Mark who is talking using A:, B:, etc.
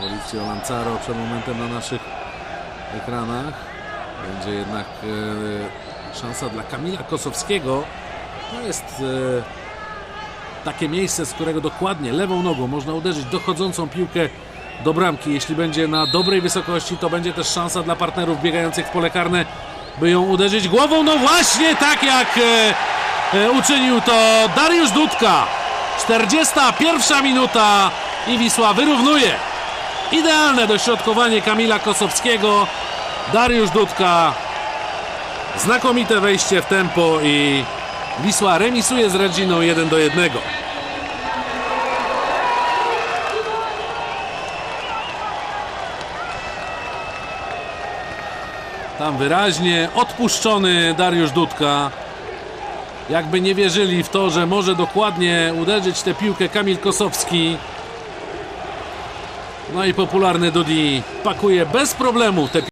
A: Mauricio Lanzaro przed momentem na naszych ekranach. Będzie jednak e, szansa dla Kamila Kosowskiego. To jest e, takie miejsce, z którego dokładnie lewą nogą można uderzyć dochodzącą piłkę do bramki. Jeśli będzie na dobrej wysokości, to będzie też szansa dla partnerów biegających w pole karne, by ją uderzyć głową. No właśnie tak jak e, e, uczynił to Dariusz Dudka. 41 minuta i Wisła wyrównuje. Idealne dośrodkowanie Kamila Kosowskiego. Dariusz Dudka. Znakomite wejście w tempo i Wisła remisuje z Reginą 1 do 1. Tam wyraźnie odpuszczony Dariusz Dudka. Jakby nie wierzyli w to, że może dokładnie uderzyć tę piłkę Kamil Kosowski. No i popularny Dudi pakuje bez problemu tę